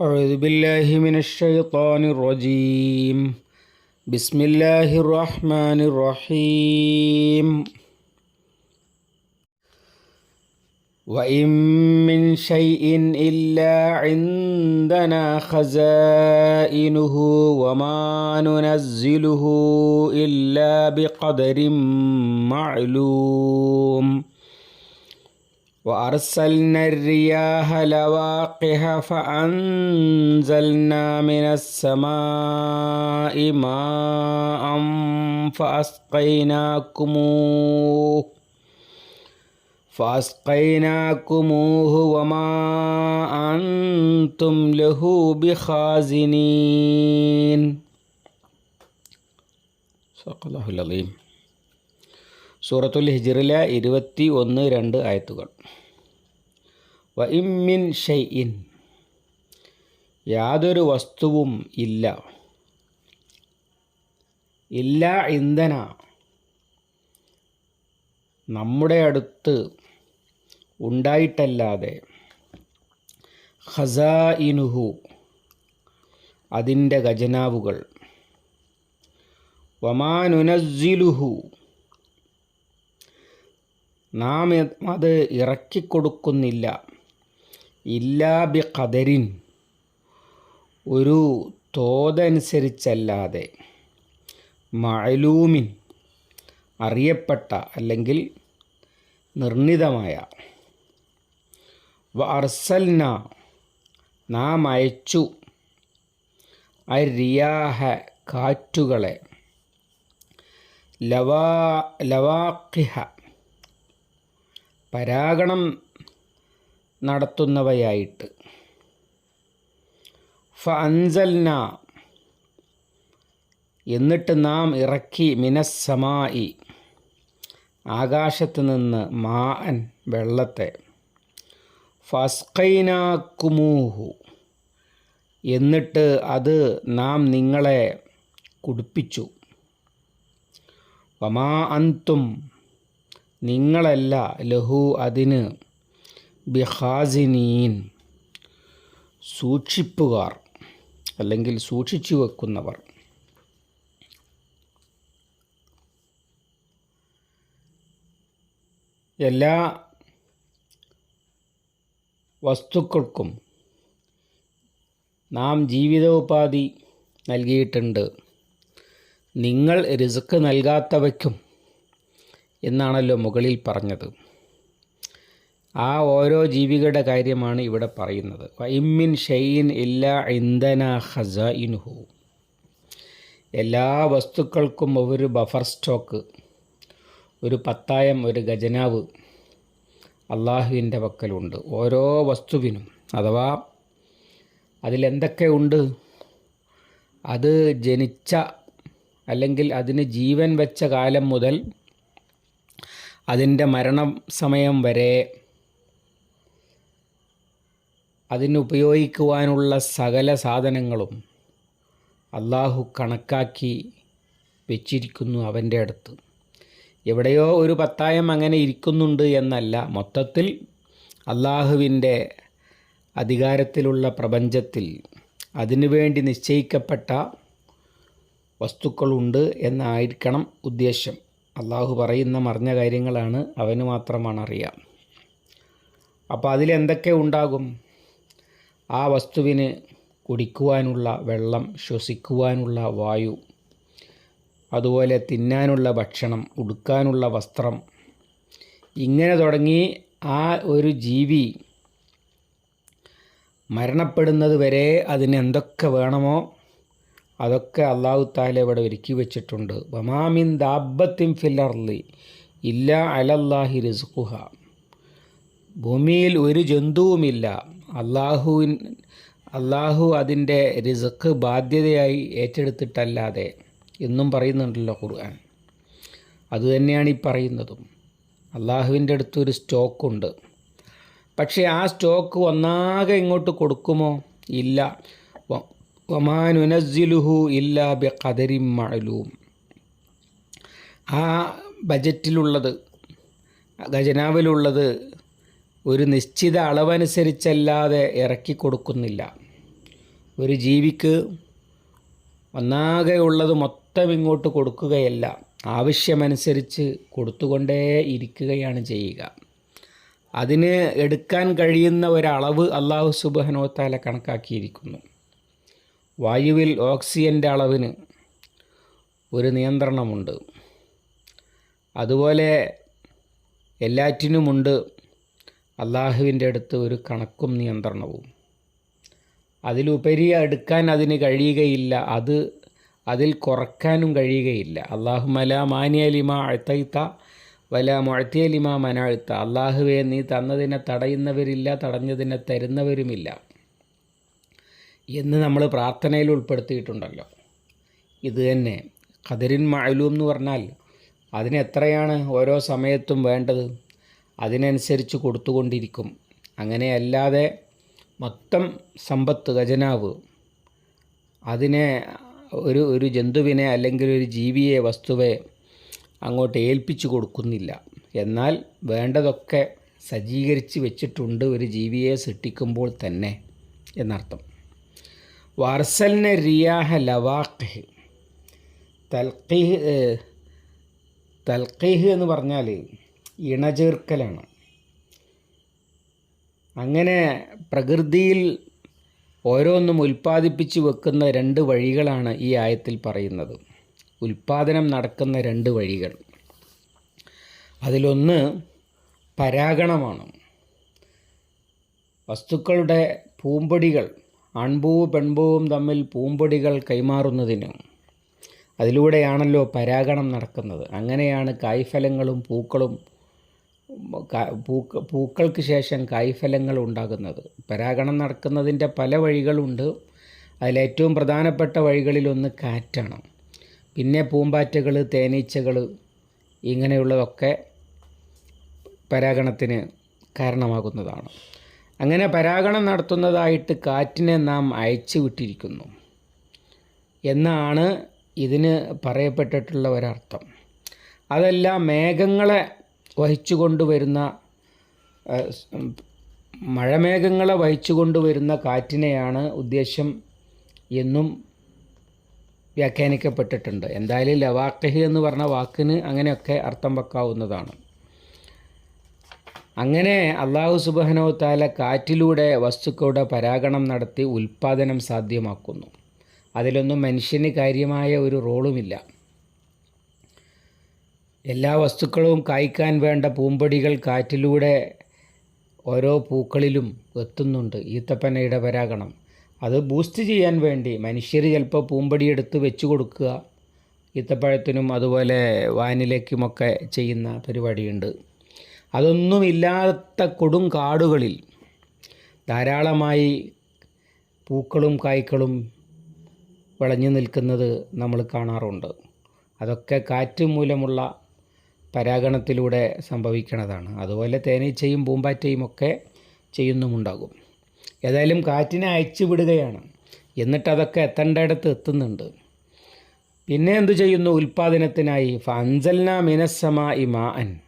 أعوذ بالله من الشيطان الرجيم. بسم الله الرحمن الرحيم. وإن من شيء إلا عندنا خزائنه وما ننزله إلا بقدر معلوم. وأرسلنا الرياح لواقح فأنزلنا من السماء ماء فأسقيناكموه فأسقيناكموه وما أنتم له بخازنين صدق الله العظيم സൂറത്തുൽ ഹിജറിലെ ഇരുപത്തി ഒന്ന് രണ്ട് ആയത്തുകൾ വ ഇമ്മിൻ ഷൈഇൻ. യാതൊരു വസ്തുവും ഇല്ല. ഇല്ല ഇന്ധന. നമ്മുടെ അടുത്ത് ഉണ്ടായിട്ടല്ലാതെ ഖസാഇനുഹു അതിന്റെ ഖജനാവുകൾ. വമാനുനസ്സിലുഹു നാം അത് ഇറക്കിക്കൊടുക്കുന്നില്ല. ഇല്ലാ ബി ഖദരിൻ ഒരു തോതനുസരിച്ചല്ലാതെ മഅലൂമിൻ അറിയപ്പെട്ട അല്ലെങ്കിൽ നിർണിതമായ. വ നാം അയച്ചു അരിയാഹ കാറ്റുകളെ. ലവാ ലവാഖിഹ. പരാഗണം നടത്തുന്നവയായിട്ട്. ഫ അൻസൽന എന്നിട്ട് നാം ഇറക്കി മിനസ്സമായി ആകാശത്ത് നിന്ന് മാൻ വെള്ളത്തെ. ഫസ്കൈനാക്കുമൂഹു എന്നിട്ട് അത് നാം നിങ്ങളെ കുടിപ്പിച്ചു. വമാ അന്തും നിങ്ങളല്ല ലഹു അതിന് ബിഹാസിനീൻ സൂക്ഷിപ്പുകാർ അല്ലെങ്കിൽ സൂക്ഷിച്ചു വെക്കുന്നവർ. എല്ലാ വസ്തുക്കൾക്കും നാം ജീവിതോപാധി നൽകിയിട്ടുണ്ട്. നിങ്ങൾ റിസ്ക് നൽകാത്തവയ്ക്കും എന്നാണല്ലോ മുകളിൽ പറഞ്ഞത്. ആ ഓരോ ജീവികളുടെ കാര്യമാണ് ഇവിടെ പറയുന്നത്. ഇമ്മിൻ ഷെയ്ൻ ഇല്ല ഇന്ധന ഹസ ഇൻഹു എല്ലാ വസ്തുക്കൾക്കും ഒരു ബഫർ സ്റ്റോക്ക് ഒരു പത്തായം ഒരു ഖജനാവ് അള്ളാഹുവിന്റെ പക്കലുണ്ട്. ഓരോ വസ്തുവിനും അഥവാ അതിലെന്തൊക്കെ ഉണ്ട്? അത് ജനിച്ച അല്ലെങ്കിൽ അതിന് ജീവൻ വെച്ച കാലം മുതൽ അതിന്റെ മരണം സമയം വരെ അതിനുപയോഗിക്കുവാനുള്ള സകല സാധനങ്ങളും അള്ളാഹു കണക്കാക്കി വെച്ചിരിക്കുന്നു അവന്റെ അടുത്ത്. എവിടെയോ ഒരു പത്തായം അങ്ങനെ ഇരിക്കുന്നുണ്ട് എന്നല്ല മൊത്തത്തിൽ അള്ളാഹുവിന്റെ അധികാരത്തിലുള്ള പ്രപഞ്ചത്തിൽ അതിനുവേണ്ടി നിശ്ചയിക്കപ്പെട്ട വസ്തുക്കളുണ്ട് എന്നായിരിക്കണം ഉദ്ദേശം. അള്ളാഹു പറയുന്ന മറിഞ്ഞ കാര്യങ്ങളാണ് അവന് മാത്രമാണ് അറിയാം. അപ്പോൾ അതിലെന്തൊക്കെ ഉണ്ടാകും? ആ വസ്തുവിന് കുടിക്കുവാനുള്ള വെള്ളം ശ്വസിക്കുവാനുള്ള വായു അതുപോലെ തിന്നാനുള്ള ഭക്ഷണം ഉടുക്കാനുള്ള വസ്ത്രം ഇങ്ങനെ തുടങ്ങി ആ ഒരു ജീവി മരണപ്പെടുന്നത് വരെ അതിന് എന്തൊക്കെ വേണമോ അതൊക്കെ അള്ളാഹു താല ഇവിടെ ഒരുക്കി വെച്ചിട്ടുണ്ട്. വമാമിൻ ദാബത്തിൻ ഫില്ലർലി ഇല്ല അലല്ലാഹി റിസ്ഖുഹ. ഭൂമിയിൽ ഒരു ജന്തുവുമില്ല. അള്ളാഹുവിൻ അള്ളാഹു അതിന്റെ റിസക്ക് ബാധ്യതയായി ഏറ്റെടുത്തിട്ടല്ലാതെ എന്നും പറയുന്നുണ്ടല്ലോ ഖുർആൻ. അതുതന്നെയാണ് ഈ പറയുന്നതും. അള്ളാഹുവിന്റെ അടുത്തൊരു സ്റ്റോക്കുണ്ട്. പക്ഷേ ആ സ്റ്റോക്ക് ഒന്നാകെ ഇങ്ങോട്ട് കൊടുക്കുമോ? ഇല്ല. ഒമാനുനസിലുഹു ഇല്ല ബി ഖദരിം മഅലൂം. ആ ബജറ്റിലുള്ളത് ഖജനാവിലുള്ളത് ഒരു നിശ്ചിത അളവനുസരിച്ചല്ലാതെ ഇറക്കി കൊടുക്കുന്നില്ല. ഒരു ജീവിക്ക് ഒന്നാകെ ഉള്ളത് മൊത്തം ഇങ്ങോട്ട് കൊടുക്കുകയല്ല. ആവശ്യമനുസരിച്ച് കൊടുത്തുകൊണ്ടേ ഇരിക്കുകയാണ് ചെയ്യുക. അതിന് എടുക്കാൻ കഴിയുന്ന ഒരളവ് അള്ളാഹു സുബഹനോത്താല കണക്കാക്കിയിരിക്കുന്നു. വായുവിൽ ഓക്സിജന്റെ അളവിന് ഒരു നിയന്ത്രണമുണ്ട്. അതുപോലെ എല്ലാറ്റിനുമുണ്ട് അള്ളാഹുവിന്റെ അടുത്ത് ഒരു കണക്കും നിയന്ത്രണവും. അതിലുപരി എടുക്കാൻ അതിന് കഴിയുകയില്ല. അത് അതിൽ കുറക്കാനും കഴിയുകയില്ല. അള്ളാഹു മല മാനിയലിമ അഴ്ത്തയിത്ത വല മുഴത്തിയലിമ മനാഴ്ത്ത അള്ളാഹുവെ നീ തന്നതിനെ തടയുന്നവരില്ല തടഞ്ഞതിനെ തരുന്നവരുമില്ല എന്ന് നമ്മൾ പ്രാർത്ഥനയിൽ ഉൾപ്പെടുത്തിയിട്ടുണ്ടല്ലോ. ഇത് തന്നെ. ഖദരിൻ മഅലൂം എന്ന് പറഞ്ഞാൽ അതിനെത്രയാണ് ഓരോ സമയത്തും വേണ്ടത്? അതിനനുസരിച്ച് കൊടുത്തുകൊണ്ടിരിക്കും. അങ്ങനെയല്ലാതെ മൊത്തം സമ്പത്ത് ഖജനാവ് അതിനെ ഒരു ഒരു ജന്തുവിനെ അല്ലെങ്കിൽ ഒരു ജീവിയെ വസ്തുവെ അങ്ങോട്ട് ഏൽപ്പിച്ചു കൊടുക്കുന്നില്ല. എന്നാൽ വേണ്ടതൊക്കെ സജ്ജീകരിച്ച് വെച്ചിട്ടുണ്ട് ഒരു ജീവിയെ സൃഷ്ടിക്കുമ്പോൾ തന്നെ എന്നർത്ഥം. വാർസൽന റിയാഹ ലവാഖ് തൽഖീഹ് തൽഖീഹ് എന്ന് പറഞ്ഞാൽ ഇണചേർക്കലാണ്. അങ്ങനെ പ്രകൃതിയിൽ ഓരോന്നും ഉൽപ്പാദിപ്പിച്ച് വെക്കുന്ന രണ്ട് വഴികളാണ് ഈ ആയത്തിൽ പറയുന്നത്. ഉൽപ്പാദനം നടക്കുന്ന രണ്ട് വഴികൾ. അതിലൊന്ന് പരാഗണമാണ്. വസ്തുക്കളുടെ പൂമ്പൊടികൾ ആൺപൂവ് പെൺപൂവും തമ്മിൽ പൂമ്പൊടികൾ കൈമാറുന്നതിന് അതിലൂടെയാണല്ലോ പരാഗണം നടക്കുന്നത്. അങ്ങനെയാണ് കായ്ഫലങ്ങളും പൂക്കളും പൂക്ക പൂക്കൾക്ക് ശേഷം കായ്ഫലങ്ങൾ ഉണ്ടാകുന്നത്. പരാഗണം നടക്കുന്നതിന്റെ പല വഴികളുണ്ട്. അതിലേറ്റവും പ്രധാനപ്പെട്ട വഴികളിലൊന്ന് കാറ്റാണ്. പിന്നെ പൂമ്പാറ്റകൾ തേനീച്ചകൾ ഇങ്ങനെയുള്ളതൊക്കെ പരാഗണത്തിന് കാരണമാകുന്നതാണ്. അങ്ങനെ പരാഗണം നടത്തുന്നതായിട്ട് കാറ്റിനെ നാം അയച്ചു വിട്ടിരിക്കുന്നു എന്നാണ് ഇതിന് പറയപ്പെട്ടിട്ടുള്ള ഒരർത്ഥം. അതല്ല മേഘങ്ങളെ വഹിച്ചു കൊണ്ടുവരുന്ന മഴമേഘങ്ങളെ വഹിച്ചു കൊണ്ടുവരുന്ന കാറ്റിനെയാണ് ഉദ്ദേശം എന്നും വ്യാഖ്യാനിക്കപ്പെട്ടിട്ടുണ്ട്. എന്തായാലും ലവാക്കഹ് എന്ന് പറഞ്ഞ വാക്കിന് അങ്ങനെയൊക്കെ അർത്ഥം വെക്കാവുന്നതാണ്. അങ്ങനെ അള്ളാഹു സുബഹനോ താല കാറ്റിലൂടെ വസ്തുക്കളുടെ പരാഗണം നടത്തി ഉൽപ്പാദനം സാധ്യമാക്കുന്നു. അതിലൊന്നും മനുഷ്യന് കാര്യമായ ഒരു റോളുമില്ല. എല്ലാ വസ്തുക്കളും കായ്ക്കാൻ വേണ്ട പൂമ്പടികൾ കാറ്റിലൂടെ ഓരോ പൂക്കളിലും എത്തുന്നുണ്ട്. ഈത്തപ്പനയുടെ പരാഗണം. അത് ബൂസ്റ്റ് ചെയ്യാൻ വേണ്ടി മനുഷ്യർ ചിലപ്പോൾ പൂമ്പടി എടുത്ത് വെച്ച് കൊടുക്കുക. ഈത്തപ്പഴത്തിനും അതുപോലെ വാനിലേക്കുമൊക്കെ ചെയ്യുന്ന പരിപാടിയുണ്ട്. അതൊന്നുമില്ലാത്ത കൊടും കാടുകളിൽ ധാരാളമായി പൂക്കളും കായ്ക്കളും വിളഞ്ഞു നിൽക്കുന്നത് നമ്മൾ കാണാറുണ്ട്. അതൊക്കെ കാറ്റ് മൂലമുള്ള പരാഗണത്തിലൂടെ സംഭവിക്കുന്നതാണ് അതുപോലെ തേനീച്ചയും പൂമ്പാറ്റയും ഒക്കെ ചെയ്യുന്നുമുണ്ടാകും. ഏതായാലും കാറ്റിനെ അയച്ചു വിടുകയാണ്. എന്നിട്ട് അതൊക്കെ എത്തേണ്ടയിടത്ത് എത്തുന്നുണ്ട്. പിന്നെ എന്തു ചെയ്യുന്നു? ഉൽപ്പാദനത്തിനായി ഫൻസൽന മിനസ്സമ ഇ മാൻ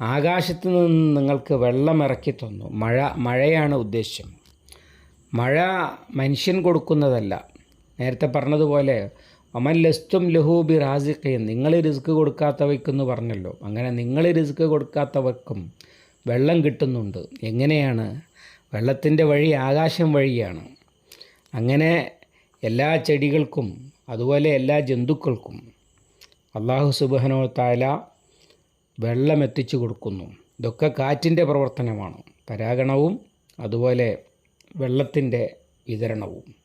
ആകാശത്ത് നിന്ന് നിങ്ങൾക്ക് വെള്ളം ഇറക്കി തന്നു. മഴ മഴയാണ് ഉദ്ദേശ്യം മഴ മനുഷ്യൻ കൊടുക്കുന്നതല്ല. നേരത്തെ പറഞ്ഞതുപോലെ അമൻ ലസ്തും ലഹൂബി റാസിഖയും നിങ്ങൾ റിസ്ക് കൊടുക്കാത്തവയ്ക്കെന്ന് പറഞ്ഞല്ലോ. അങ്ങനെ നിങ്ങൾ റിസ്ക് കൊടുക്കാത്തവർക്കും വെള്ളം കിട്ടുന്നുണ്ട്. എങ്ങനെയാണ്? വെള്ളത്തിന്റെ വഴി ആകാശം വഴിയാണ്. അങ്ങനെ എല്ലാ ചെടികൾക്കും അതുപോലെ എല്ലാ ജന്തുക്കൾക്കും അള്ളാഹു സുബഹനോ താല വെള്ളം എത്തിച്ചു കൊടുക്കുന്നു. ഇതൊക്കെ കാറ്റിന്റെ പ്രവർത്തനമാണ്. പരാഗണവും അതുപോലെ വെള്ളത്തിന്റെ വിതരണവും.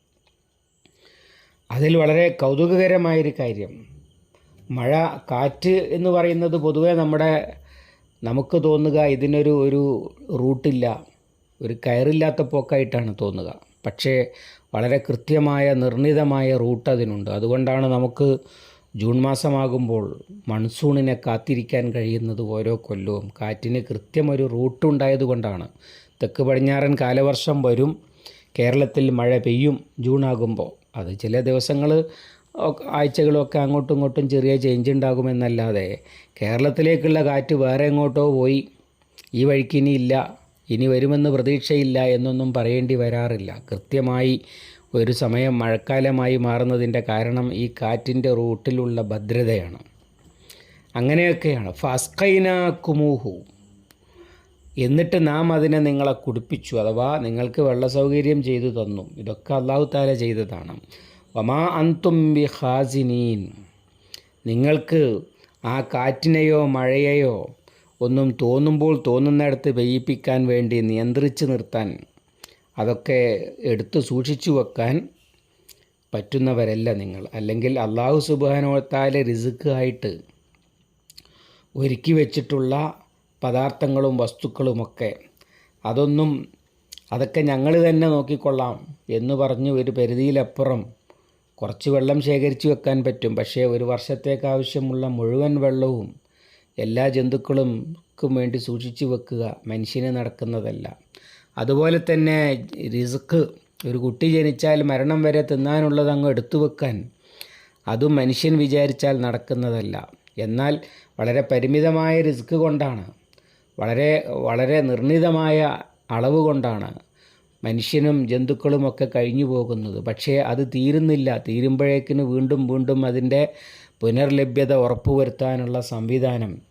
അതിൽ വളരെ കൗതുകകരമായൊരു കാര്യം. മഴ കാറ്റ് എന്ന് പറയുന്നത് പൊതുവേ നമ്മുടെ നമുക്ക് തോന്നുക ഇതിനൊരു ഒരു റൂട്ടില്ല. ഒരു കയറില്ലാത്ത പോക്കായിട്ടാണ് തോന്നുക. പക്ഷേ വളരെ കൃത്യമായ നിർണിതമായ റൂട്ട് അതിനുണ്ട്. അതുകൊണ്ടാണ് നമുക്ക് ജൂൺ മാസമാകുമ്പോൾ മൺസൂണിനെ കാത്തിരിക്കാൻ കഴിയുന്നത് ഓരോ കൊല്ലവും. കാറ്റിന് കൃത്യമൊരു റൂട്ടുണ്ടായതുകൊണ്ടാണ് തെക്ക് പടിഞ്ഞാറൻ കാലവർഷം വരും. കേരളത്തിൽ മഴ പെയ്യും ജൂൺ ആകുമ്പോൾ. അത് ചില ദിവസങ്ങൾ ആഴ്ചകളൊക്കെ അങ്ങോട്ടും ഇങ്ങോട്ടും ചെറിയ ചേഞ്ച് ഉണ്ടാകുമെന്നല്ലാതെ കേരളത്തിലേക്കുള്ള കാറ്റ് വേറെ എങ്ങോട്ടോ പോയി. ഈ വഴിക്ക് ഇനി ഇല്ല. ഇനി വരുമെന്ന് പ്രതീക്ഷയില്ല എന്നൊന്നും പറയേണ്ടി വരാറില്ല. കൃത്യമായി ഒരു സമയം മഴക്കാലമായി മാറുന്നതിന്റെ കാരണം ഈ കാറ്റിന്റെ റൂട്ടിലുള്ള ഭദ്രതയാണ്. അങ്ങനെയൊക്കെയാണ്. ഫസ്കൈന കുമൂഹു. എന്നിട്ട് നാം അതിനെ നിങ്ങളെ കുടിപ്പിച്ചു അഥവാ നിങ്ങൾക്ക് വെള്ള സൗകര്യം ചെയ്തു തന്നു. ഇതൊക്കെ അള്ളാഹു താല ചെയ്തതാണ്. വമാ അന്തും ബി ഹാസിനീൻ നിങ്ങൾക്ക് ആ കാറ്റിനെയോ മഴയെയോ ഒന്നും തോന്നുമ്പോൾ തോന്നുന്നിടത്ത് പെയ്യിപ്പിക്കാൻ വേണ്ടി നിയന്ത്രിച്ച് നിർത്താൻ അതൊക്കെ എടുത്തു സൂക്ഷിച്ചു വെക്കാൻ പറ്റുന്നവരല്ല നിങ്ങൾ. അല്ലെങ്കിൽ അള്ളാഹു സുബാനോത്താലെ റിസുക്കായിട്ട് ഒരുക്കി വെച്ചിട്ടുള്ള പദാർത്ഥങ്ങളും വസ്തുക്കളുമൊക്കെ. അതൊന്നും അതൊക്കെ ഞങ്ങൾ തന്നെ നോക്കിക്കൊള്ളാം എന്ന് പറഞ്ഞ് ഒരു പരിധിയിലപ്പുറം കുറച്ച് വെള്ളം ശേഖരിച്ചു വെക്കാൻ പറ്റും. പക്ഷേ ഒരു വർഷത്തേക്ക് ആവശ്യമുള്ള മുഴുവൻ വെള്ളവും എല്ലാ ജന്തുക്കൾക്കും വേണ്ടി സൂക്ഷിച്ചു വെക്കുക മനുഷ്യന് നടക്കുന്നതല്ല. അതുപോലെ തന്നെ റിസ്ക് ഒരു കുട്ടി ജനിച്ചാൽ മരണം വരെ തിന്നാനുള്ളത് അങ്ങ് എടുത്തു വെക്കാൻ അതും മനുഷ്യൻ വിചാരിച്ചാൽ നടക്കുന്നതല്ല. എന്നാൽ വളരെ പരിമിതമായ റിസ്ക് കൊണ്ടാണ്. വളരെ വളരെ നിർണിതമായ അളവ് കൊണ്ടാണ് മനുഷ്യനും ജന്തുക്കളുമൊക്കെ കഴിഞ്ഞു പോകുന്നത്. പക്ഷേ അത് തീരുന്നില്ല. തീരുമ്പോഴേക്കിന് വീണ്ടും വീണ്ടും അതിന്റെ പുനർലഭ്യത ഉറപ്പുവരുത്താനുള്ള സംവിധാനം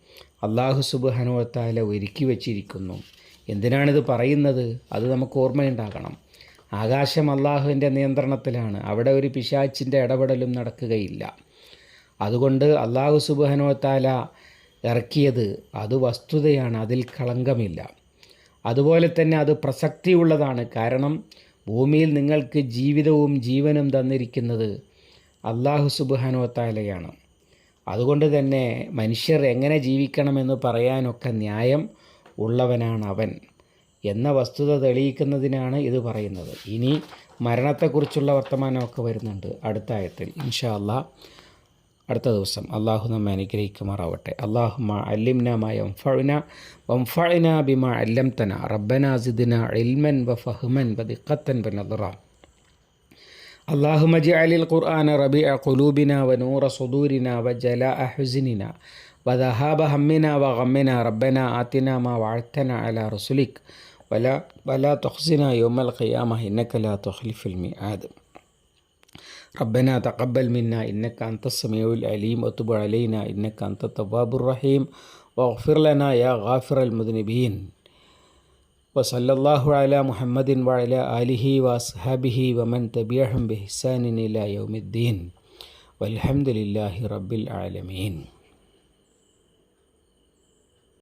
അള്ളാഹു സുബാനുവത്താല ഒരുക്കി വച്ചിരിക്കുന്നു. എന്തിനാണിത് പറയുന്നത്? അത് നമുക്ക് ഓർമ്മയുണ്ടാകണം. ആകാശം അള്ളാഹുവിന്റെ നിയന്ത്രണത്തിലാണ്. അവിടെ ഒരു പിശാച്ചിന്റെ ഇടപെടലും നടക്കുകയില്ല. അതുകൊണ്ട് അള്ളാഹു സുബാനുവത്താല ഇറക്കിയത് അത് വസ്തുതയാണ് അതിൽ കളങ്കമില്ല. അതുപോലെ തന്നെ അത് പ്രസക്തിയുള്ളതാണ്. കാരണം ഭൂമിയിൽ നിങ്ങൾക്ക് ജീവിതവും ജീവനും തന്നിരിക്കുന്നത് അള്ളാഹു സുബാനുവത്താലയാണ് അതുകൊണ്ട് തന്നെ മനുഷ്യർ എങ്ങനെ ജീവിക്കണമെന്ന് പറയാനൊക്കെ ന്യായം ഉള്ളവനാണ് അവൻ എന്ന വസ്തുത തെളിയിക്കുന്നതിനാണ് ഇത് പറയുന്നത്. ഇനി മരണത്തെക്കുറിച്ചുള്ള വർത്തമാനമൊക്കെ വരുന്നുണ്ട് അടുത്ത ആയത്തിൽ. ഇൻഷാ അല്ലാ അടുത്ത ദിവസം അള്ളാഹു നമ്മെ അനുഗ്രഹിക്കുമാറാവട്ടെ അള്ളാഹുമ അല്ലിംന വംഫഅന വംഫഅന ബിമ അല്ലംതന റബ്ബന സിദ്ന ഇൽമൻ വ ഫഹ്മൻ വ ദിഖത്തൻ വ നദ്റ اللهم اجعل القرآن ربيع قلوبنا ونور صدورنا وجلاء حزننا وذهاب همنا وغمنا ربنا آتنا ما وعدتنا على رسلك ولا ولا تخزنا يوم القيامة إنك لا تخلف الميعاد ربنا تقبل منا إنك أنت السميع العليم وتب علينا إنك أنت التواب الرحيم. واغفر لنا يا غافر المذنبين. وصلى الله على محمد وعلى آله وأصحابه ومن تبعهم بإحسان إلى يوم الدين. والحمد لله رب العالمين.